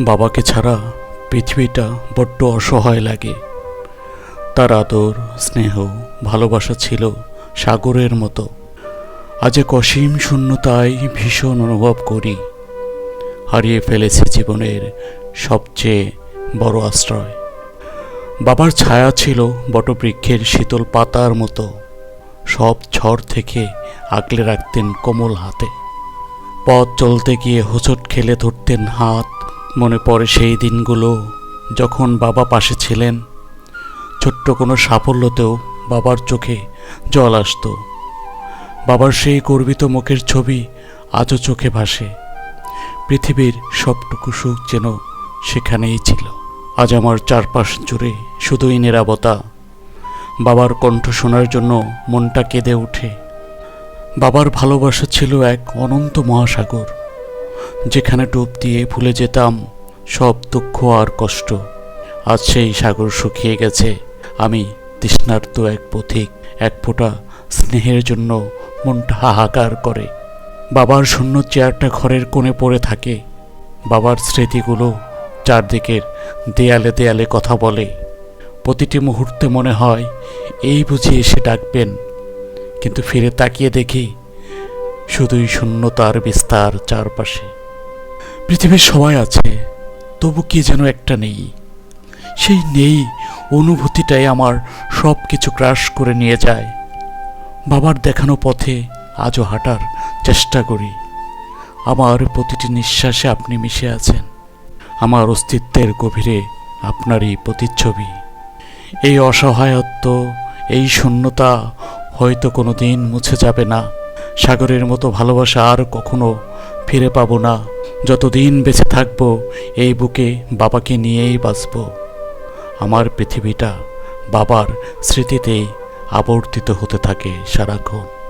বাবাকে ছাড়া পৃথিবীটা বড্ড অসহায় লাগে। তার আদর, স্নেহ, ভালোবাসা ছিল সাগরের মতো। আজ এক অসীম শূন্যতায় ভীষণ অনুভব করি। হারিয়ে ফেলেছি জীবনের সবচেয়ে বড় আশ্রয়। বাবার ছায়া ছিল বটবৃক্ষের শীতল পাতার মতো। সব ঝড় থেকে আগলে রাখতেন কোমল হাতে। পথ চলতে গিয়ে হোঁচট খেলে ধরতেন হাত মনে পড়ে সেই দিনগুলো যখন বাবা পাশে ছিলেন। ছোট্ট কোনো সাফল্যতেও বাবার চোখে জল আসতো। বাবার সেই গর্বিত মুখের ছবি আজও চোখে ভাসে। পৃথিবীর সবটুকু সুখ যেন সেখানেই ছিল। আজ আমার চারপাশ জুড়ে শুধুই নিরাপত্তা বাবার কণ্ঠ শোনার জন্য মনটা কেঁদে ওঠে। বাবার ভালোবাসা ছিল এক অনন্ত মহাসাগর। যেখানে ডুব দিয়ে ভুলে যেতাম, সব দুঃখ আর কষ্ট। আজ সেই সাগর শুকিয়ে গেছে। আমি তৃষ্ণার্ত এক পথিক, এক ফোঁটা স্নেহের জন্য মনটা হাহাকার করে। বাবার শূন্য চেয়ারটা ঘরের কোণে পড়ে থাকে। বাবার স্মৃতিগুলো চারদিকের দেয়ালে দেয়ালে কথা বলে। প্রতিটি মুহূর্তে মনে হয়, এই বুঝি এসে ডাকবেন। কিন্তু ফিরে তাকিয়ে দেখি, শুধুই শূন্যতার বিস্তার চারপাশে। পৃথিবীর সবাই আছে, তবু কি যেন একটা নেই। সেই নেই অনুভূতিটাই আমার সব কিছু ক্রাশ করে নিয়ে যায়। বাবার দেখানো পথে আজও হাঁটার চেষ্টা করি। আমার প্রতিটি নিঃশ্বাসে আপনি মিশে আছেন। আমার অস্তিত্বের গভীরে আপনারই প্রতিচ্ছবি। এই অসহায়ত্ব, এই শূন্যতা হয়তো কোনো দিন মুছে যাবে না। সাগরের মতো ভালোবাসা আর কখনো ফিরে পাবো না। যতদিন বেঁচে থাকব, এই বুকে বাবাকে নিয়েই বাঁচব। আমার পৃথিবীটা বাবার স্মৃতিতেই আবর্তিত হতে থাকে সারাক্ষণ।